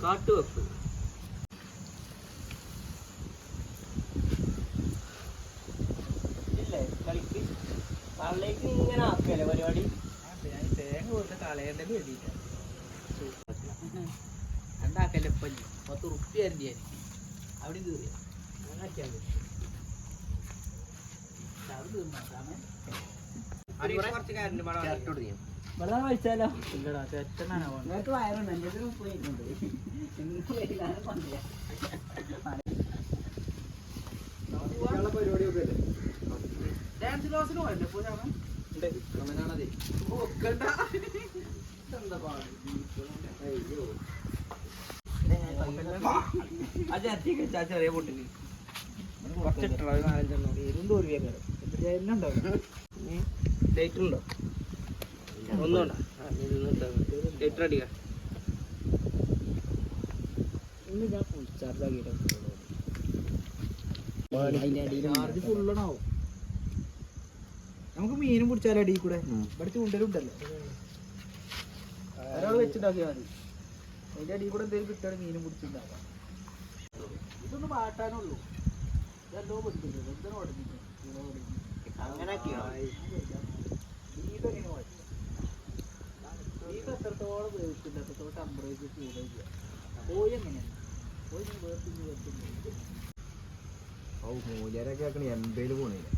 കാട്ടുവെപ്പ് ഇല്ലേ കളിക്ക് പള്ളിക്ക് ഇങ്ങനെ ആക്കല്ലേ പരിപാടി തേങ്ങ കൊടുത്ത് കളയേണ്ട വേണ്ടിയില്ല ഉണ്ടാക്കല്ലേ പല്ലി പത്ത് റുപ്യ തരണ്ടി അവിടെ കയറിയ അങ്ങനെയൊക്കെയാണ് കുറച്ച് കാരന്റെ മണം വെള്ളം കഴിച്ചാലോ ഇല്ലടാ ചേട്ടനാണ് നിങ്ങൾക്ക് വയറുണ്ട് എന്റെ ഇതിന് പോയിട്ടുണ്ട് ഇന്ന് വൈകുന്നേരം കൊണ്ടുപോയാ ഡാൻസ് ക്ലാസ്സിന് പോയല്ലേ ഇപ്പോൾ ഞാൻ നോക്കണ്ട എന്താ അയ്യോ അത് വെച്ചാൽ ചെറിയ പൊട്ടിന് നാലഞ്ചെണ്ണം പേരും തോൽവിയൊക്കെ ഡേറ്റ് ഉണ്ടോ നമുക്ക് മീനും പിടിച്ചാലോ അടിയിൽ കൂടെ ഇവിടെ ചൂണ്ടലുണ്ടല്ലോ ഒരാൾ വെച്ചിട്ടാക്കിയാൽ മതി അതിന്റെ അടിയിൽ കൂടെ എന്തെങ്കിലും കിട്ടുകയാണെങ്കിൽ മീനും പിടിച്ചിട്ടുണ്ടാക്കാം ഇതൊന്ന് മാറ്റാനുള്ളൂ എത്രത്തോളം ടെമ്പറേച്ചർ കോഴി എങ്ങനെയാണ് കോഴി ആക്കണ പോണില്ല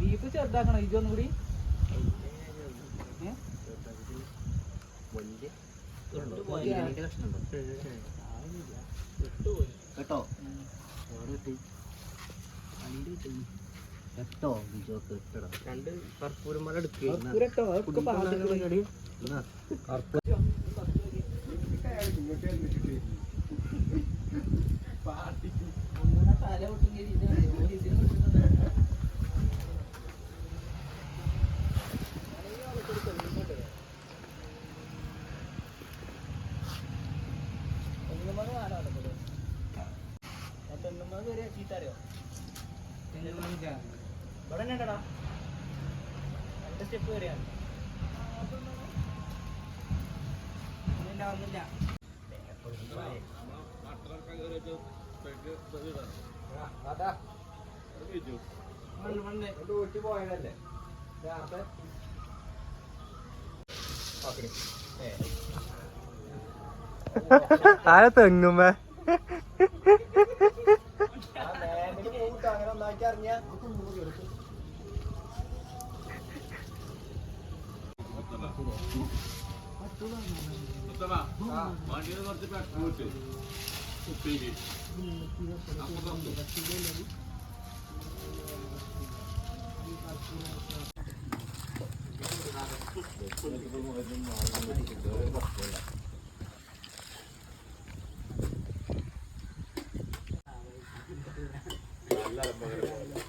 ബീഫ് ചെറുതാക്കണം ഇതൊന്നും കൂടി കേട്ടോ. കേട്ടോ. കേട്ടടാ രണ്ട് കർപ്പൂരം മല എടുക്കുക രണ്ട് സ്റ്റെപ്പ് ആരെ തെങ്ങുമ്പേ അങ്ങനെ ഒന്നാക്കി അറിഞ്ഞ. പരിപാടിയല്ല അഞ്ഞൂറ്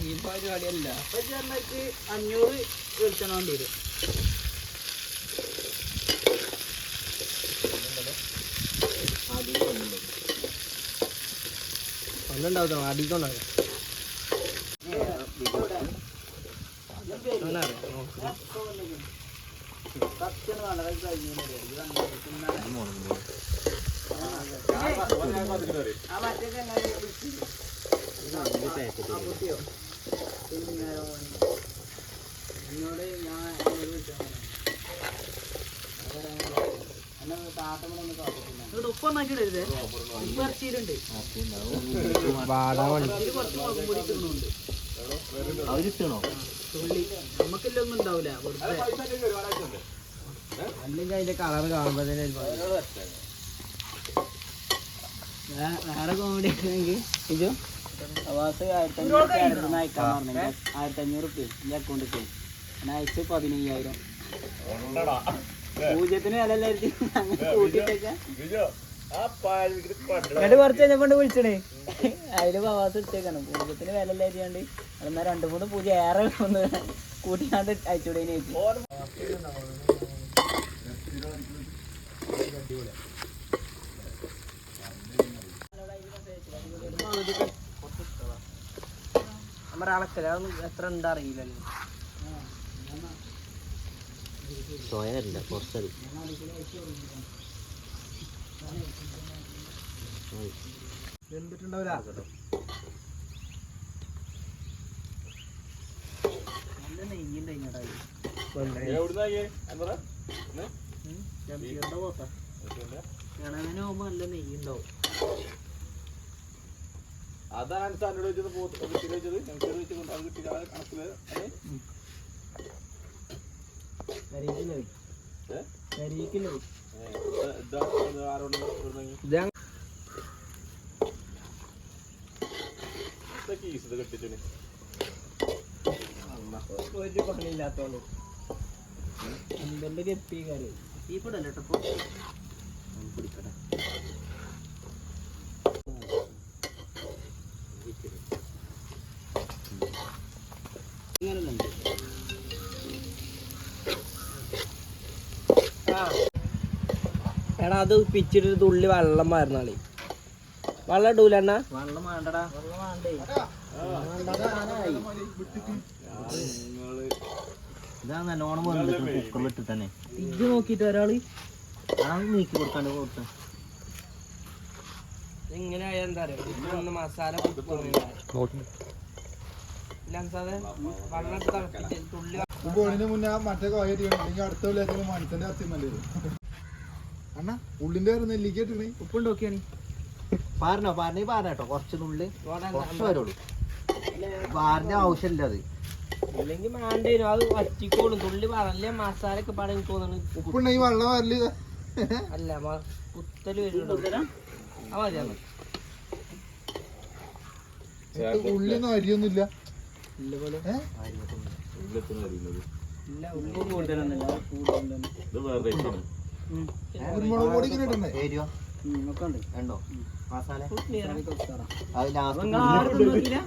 ഈ പരിപാടിയല്ല അപ്പം ചേർന്നേക്ക് അഞ്ഞൂറ് വെളിച്ചെണ്ണ വേണ്ടി വരും ഒന്നുണ്ടാവും അടിക്കൊണ്ടാകും ആ മറ്റേ അവരിട്ടണോ നമുക്കില്ല ഒന്നും ഉണ്ടാവില്ല അല്ലെങ്കിൽ അതിന്റെ കളർ കാണുമ്പോ തന്നെ വേറെ കോമഡി ആണെങ്കിൽ ഇജു? അവാസ് ആയിരത്തി അഞ്ഞൂറ് അയക്കാൻ പറഞ്ഞു ആയിരത്തി അഞ്ഞൂറ് റുപ്യ എന്റെ അക്കൗണ്ടിൽ പോയി ഞാൻ അയച്ച് പതിനയ്യായിരം. പൂജ്യത്തിന് വില അല്ലായിരിക്കും. അങ്ങനെ കൂട്ടിയിട്ടേക്കാം. എന്നിട്ട് കുറച്ച് കഴിഞ്ഞപ്പോ വിളിച്ചണേ അതിൽ പവാസ് ഇട്ടേക്കാണ് പൂജ്യത്തിന് വില അല്ലായിരിക്കാണ്ട്. എന്നാ രണ്ടു മൂന്ന് പൂജ ഏറെ ഒന്ന് കൂട്ടിയാണ്ട് അയച്ചുകൂടെ നമ്മുടെ അളക്കല എത്ര ഉണ്ട് അറിയില്ലല്ലോ സോയല്ല കുറച്ചത്. നല്ല നെയ്യുണ്ട് പോകുമ്പോ നല്ല നെയ്യുണ്ടാവും അതാണ് സാറിനോട് വെച്ചത് പോത്ത് കിട്ടി വെച്ചത്. ഞങ്ങൾക്ക് വെച്ചത് അത് കിട്ടി കണക്കിൽ കരിക്കില്ല ഏ? കരിക്കില്ല ഏ, എപ്പി ഇതാ ഈ ഇവിടുന്ന് ഇതൊക്കെ ഈസ് ഇത് കെട്ടിച്ചിന് ഒരു പണിയില്ലാത്തോളൂ അമ്പന്റെ കെപ്പി കാര്യം ഈ കൂടല്ല കേട്ടോ പിടിക്കട്ടെ ഇങ്ങനെ ഉണ്ട് എടാ അത് പിച്ചിട്ട് തുള്ളി വെള്ളം മാറുന്നാളി വെള്ളം ഇടൂല വെള്ളം വേണ്ടടാ. ഇതാ നല്ലോണം വന്നിട്ട് കുക്കറിലിട്ട് തന്നെ. ഇത് നോക്കിട്ട് ഒരാൾ. ആ നീക്കി കൊടുക്കാണ്ട് കൊടുത്ത. എങ്ങനെ ആയാ എന്താ അറിയോ? ഒന്ന് മസാല കുത്തുന്നില്ല വെള്ളം ഇട്ട് തിളപ്പിച്ച് തുള്ളി പോണിന് മുന്നേ ആ മറ്റേ കോയ അടുത്ത മനുഷ്യന്റെ അത്തി നല്ലത് അണ്ണാ ഉള്ളിന്റെ പേര് നെല്ലിക്ക ഇട്ടിക്കണേ ഉപ്പുണ്ട് നോക്കിയാണ് പാരണോ പാരണേ പാരട്ടോ കുറച്ച് നുള്ളി കുറച്ച് വരുള്ളൂ. പാറിന്റെ ആവശ്യമില്ല അത്. അല്ലെങ്കിൽ വേണ്ടി അത് വറ്റിക്കോളും. തുള്ളി പറഞ്ഞ മസാല ഒക്കെ പാടെ എനിക്ക് തോന്നുന്നു ഉപ്പുണ്ടെങ്കിൽ വെള്ളം വരൽ. അല്ല മ- കുത്തൽ വരുന്നുണ്ടോ. ആ മതി അത് മതി. ഇത് ഉള്ളിയൊന്നും അരിയൊന്നുമില്ല. ഇല്ല പോലെ. ഏ? ഇല്ലത്തിന് അറിയുന്നത് ഇല്ല ഉപ്പ് കൂടുതലൊന്നുമില്ല. കുരുമുളക് പൊടി ഇങ്ങനെ ഇടണ്ടേ ഏരിയോ ഒക്കെ ഉണ്ട് മസാല ക്ലിയർ അത് ലാസ്റ്റ് നിങ്ങൾ ആരും നോക്കിയില്ല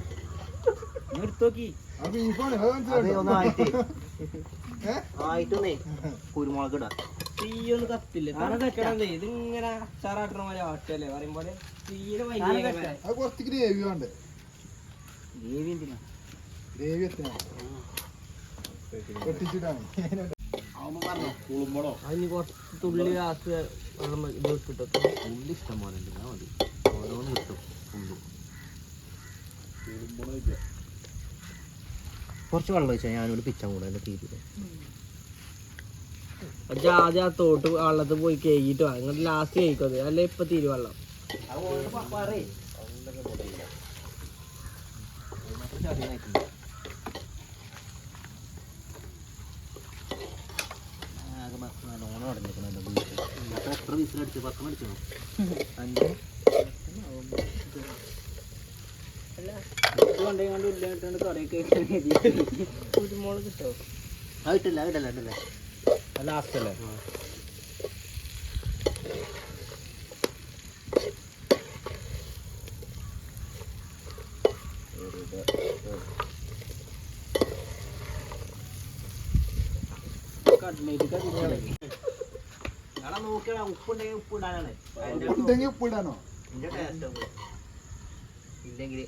എടുത്തു നോക്കി. അത് ബീഫാണ് അത് അത് മനസ്സിലായോ ഒന്ന് ആയിട്ടേ. ആയിട്ടൊന്നേ കുരുമുളക് ഇടാം. തീയൊന്നും കത്തില്ല? ഇതിങ്ങനെ അച്ചാറാട്ടണ പോലെ ആട്ടല്ലേ പറയുമ്പോലെ പോലെ തീരെ വൈകി അത് കുറച്ച് ഗ്രേവി വേണ്ടേ? ദേവി എന്തിനാ? ഗ്രേവി എത്ര വെട്ടിച്ചിട്ടാണ് അതിന് കുറച്ച് തുള്ളി ഗ്ലാസ് വെള്ളം വെച്ചാൽ ഇത് ഇട്ടിട്ട് ഉള്ളി ഇഷ്ടം പോലെ ഉണ്ട്. ഞാൻ മതി. ഓരോന്ന് കിട്ടും ഉള്ളു കുളുമ്പളോ കുറച്ച് വെള്ളം ഒഴിച്ചാൽ ഞാനൊരു പിച്ചം കൂടെ എന്റെ ആദ്യം ആ തോട്ട് വെള്ളത്തിൽ പോയി വാ. എന്നിട്ട് ലാസ്റ്റ് കേൾക്കും അത്. അല്ലെ ഇപ്പൊ തീരു വെള്ളം? ആകെ എത്ര വിസിലടിച്ചു പത്ത് അടിച്ചോ അഞ്ച്. ഇത് കൊണ്ടേ കൊണ്ട് ഇല്ലാണ്ട് കറിയൊക്കെ കുരുമുളക് കിട്ടോ അത് ഇട്ടില്ല അത് ഇടല്ല ഇടല്ലേ. ലാസ്റ്റ് അല്ലേ? കട്ട്ലേറ്റ് കത്തിച്ചാലേ ഉപ്പുണ്ടെങ്കിൽ ഉപ്പ് ഇടാനാണ് ഉണ്ടെങ്കിൽ ഉപ്പിടാനോ? ടേസ്റ്റ് ഇല്ലെങ്കിൽ.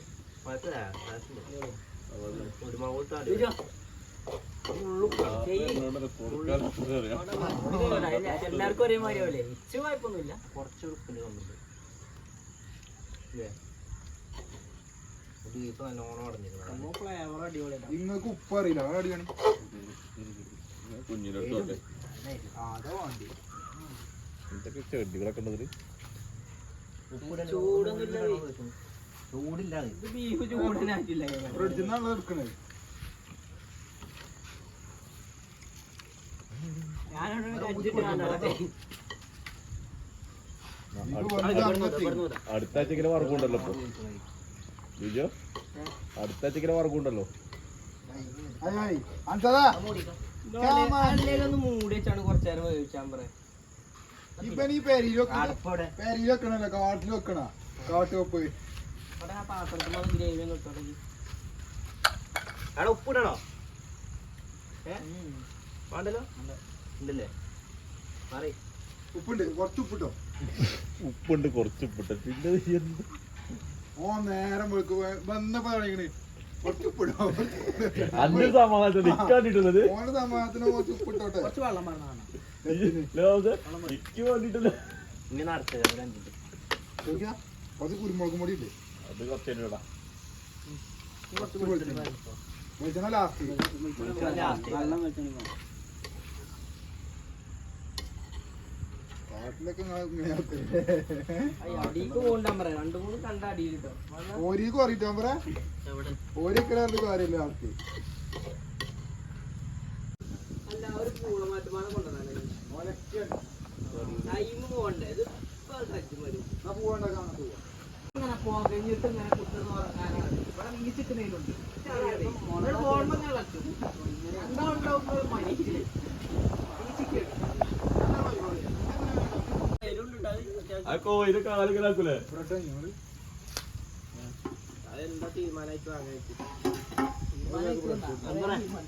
എല്ലാവർക്കും ആവില്ലേ ഇച്ച് കുഴപ്പമൊന്നുമില്ല. കുറച്ച് ഉപ്പിന് നിങ്ങൾക്ക് ഉപ്പ് അറിയില്ല അടിയാണ് കുഞ്ഞിലോട്ട് അതോ വേണ്ടി എന്തൊക്കെ ചെടികളൊക്കെ ഉണ്ടതിൽ? ചൂടൊന്നുമില്ല ചൂടില്ല ഇത്. ബീഫ് ചൂടിനായിട്ടില്ല ഫ്രിഡ്ജിൽ എടുക്കണേ അടുത്ത ആഴ്ചക്കിലെ വർക്കുണ്ടല്ലോ ഇപ്പൊ. ബിജോ അടുത്ത ആഴ്ചക്കിലെ വർക്കുണ്ടല്ലോ കൊറച്ചേരം മൂടി വെച്ചാണ് കുറച്ചു നേരം വേവിച്ചാൻ പറയാം. ഈ പെരിയിൽ പെരിയിൽ വെക്കണല്ലോ കാട്ടിൽ വെക്കണ അവിടെ ഉപ്പിടണോ? വേണ്ടല്ലോ? ഉണ്ടല്ലേ? മാറി. ഉപ്പുണ്ട് കുറച്ച് ഉപ്പിട്ടോ? ഉപ്പുണ്ട് കുറച്ച് ഉപ്പിട്ട്. പിന്നെ ഓ നേരം വെക്ക് വന്നപ്പോ തുടങ്ങിക്കണ് കുറച്ച് ഉപ്പിട്ടോ അന്റെ സമാധാനം നിക്കാണ്ടിട്ടുള്ളത് ഓന്റെ സമാധാനത്തിന് കുറച്ച് ഉപ്പിട്ടോട്ടെ? കുറച്ച് വെള്ളം പറഞ്ഞതാണ് കുറച്ച് കുരുമുളക് പൊടി ഇല്ലേ? അത് കുറച്ച് ഇടാ കുറച്ച് വെളിച്ചെണ്ണ ലാസ്റ്റ് ഓരിക്ക് പറ ഓരിയൊക്കെ കാര്യമില്ല ആൾക്ക് അല്ല ഒരു പൂളമാറ്റുമാണ് കൊണ്ടുവന്നാണ് ടൈം പോകണ്ടേ ഇത് ഇപ്പൊ സജ്ജം വരും എന്നാ പോവാണ്ട കാണാൻ പോവാ ഇങ്ങനെ ഇങ്ങനെ കുത്തുന്ന പറയാനാണ് ഇവിടെ വീശിക്കുന്നതിലുണ്ട് പോകുമ്പോ ഞാൻ കളിച്ചു ആ കോയിൽ കാലിങ്ങനെ ആക്കൂലേ ബ്രെഡ് ഞങ്ങൾ അതെന്താ തീരുമാനമായിട്ട് വാങ്ങിച്ചു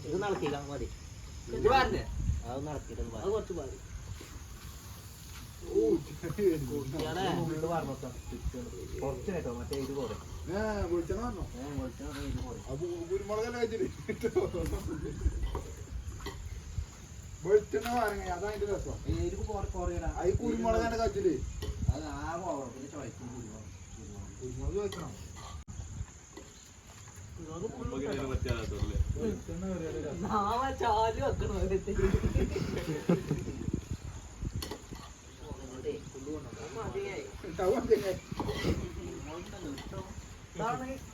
ഇത് നടത്തിയില്ല. മതി. ഇത് പറഞ്ഞേ. അത് നടത്തിയിട്ട് അത് കുറച്ച് പാടി കുരുമുളക് കുരുമുളക് വെക്കണം വെളിച്ചെണ്ണ കയറിയാലേ രസം. നാമ ചാൽ വെക്കണം മതിയായി ഉണ്ടാവും അങ്ങനെ. ഇതാണ്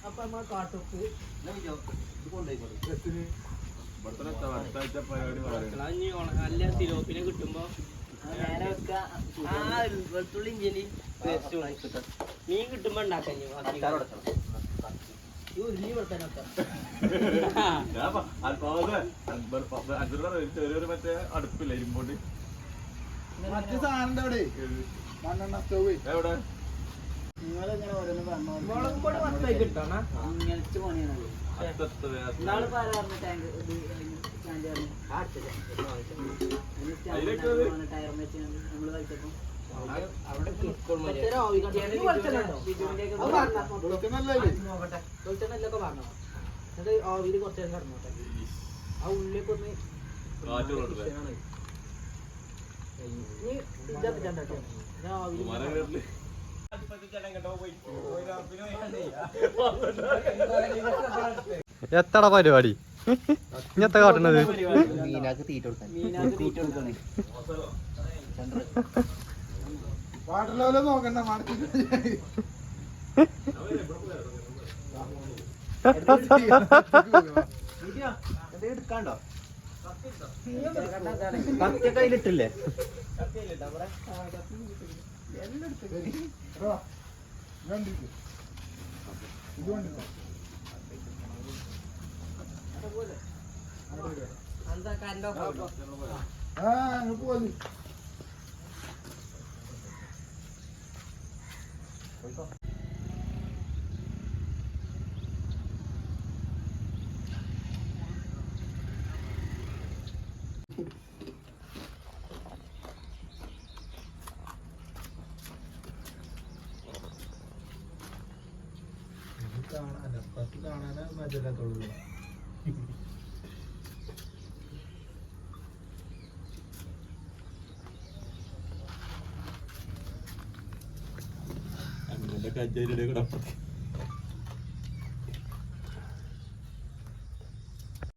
അപ്പൊ നമ്മളെ കാട്ടുപ്പ്. നല്ല സിലോപ്പിനെ കിട്ടുമ്പോ നേരെ വെക്ക ആ വെളുത്തുള്ളി ഇഞ്ചലി മീൻ കിട്ടുമ്പോ ഉണ്ടാക്കാം മറ്റേ അടുപ്പില്ല ഇരുമ്പോണ്ട്? മറ്റു സാധനം അവിടെ. മണ്ണെണ്ണ സ്റ്റവ്. എവിടെ? നിങ്ങളിങ്ങനെ ഓരോന്ന് പറഞ്ഞു മുളക് പൊടി മൊത്തമായി കിട്ടണ ഇങ്ങനത്തെ പണിയാണ് അത്തത്ത് ഇന്നാൾ പറഞ്ഞ ടാങ്ക് ഇത് സ്റ്റാൻഡ് അത് ടയർ വെച്ച് നമ്മൾ കഴിച്ചപ്പോ എന്നിട്ട് ആവിയിൽ കുറച്ച് നേരം കിടന്നോട്ടെ ആ ഉള്ളിലേക്ക് ഒന്ന്? ഇനി ഞാൻ ആവിയിൽ എത്തട പരിപാടി ഇങ്ങനത്തെ കാട്ടണത് മീനാക്ക് തീറ്റ കൊടുക്കാൻ. മീനാക്ക് തീറ്റ കൊടുക്കണേ വാട്ടർ ലെവൽ നോക്കണ്ട എടുക്കാണ്ടോ കത്തിയൊക്കെ അതിലിട്ടില്ലേ? ആ അങ്ങ് കാണാനോ പത്ത് കാണാനോ മജല്ലാത്തുള്ളൂ జైలు కూడా